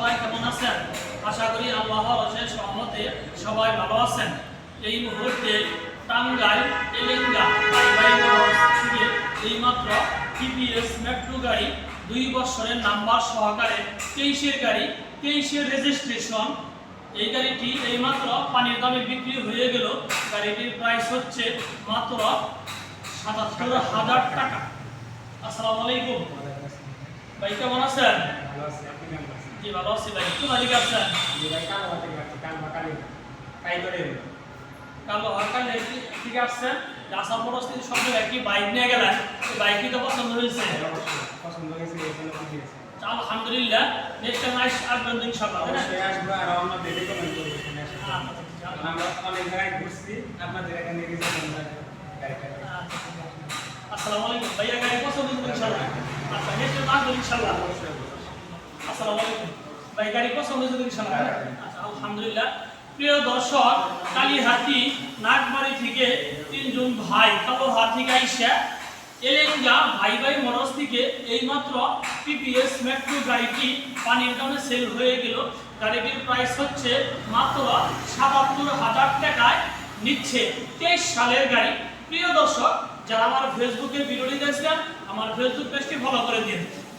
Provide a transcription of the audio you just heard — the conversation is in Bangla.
সবাই কেমন আছেন? আশা করি আল্লাহর অশেষ সহমতে সবাই ভালো আছেন। এই মুহূর্তে টাঙ্গাইল এলেঙ্গা থেকে এইমাত্র টিপিএস মেট্রো গাড়ি দুই বছরের নাম্বার সহকারে তেইশের গাড়ি, তেইশের রেজিস্ট্রেশন। এই গাড়িটি এইমাত্র পানির দামে বিক্রি হয়ে গেল। গাড়িটির প্রাইস হচ্ছে মাত্র সাতাত্তর হাজার টাকা। আসসালামু আলাইকুম। ভাই কেমন আছেন? আছি জি ভালো আছি ভাই একটু মালিক আছেন জি ভাই কাল হাতে গেছে কাল কালি তাই করে কালো হরকাল ঠিক আসছেন আসাম পরস্থিতি সব একটি বাইক নিয়ে গেলেন বাইকটি তো পছন্দ হয়েছে পছন্দ হয়েছে আলহামদুলিল্লাহ। নেক্সট টাইম আস আসবেন ইনশাআল্লাহ? অবশ্যই আসব আর আমরা দেখে কমেন্ট করব আছে। আমরা অনেক জায়গায় ঘুরছি আপনাদের এখানে আচ্ছা, আসসালামু আলাইকুম। ভাইয়া গাড়ি পছন্দ ইনশাআল্লাহ। আচ্ছা নেক্সট টাইম আসবেন ইনশাআল্লাহ। গাড়ি পছন্দ? আচ্ছা আলহামদুলিল্লাহ। প্রিয় দর্শক কালীহাতি নাগবাড়ি থেকে তিনজন ভাই কালো হাতি গাইসা এলেঙ্গা ভাই ভাই মরস থেকে এইমাত্র পিপিএস মেট্রো গাড়িটি পানির দামে সেল হয়ে গেল। গাড়িটির প্রাইস হচ্ছে মাত্র সাতাত্তর হাজার টাকায় নিচ্ছে তেইশ সালের গাড়ি। প্রিয় দর্শক, যারা আমার ফেসবুকে ভিডিওটি দেখছেন, আমার ফেসবুক পেজটি ফলো করে দিন।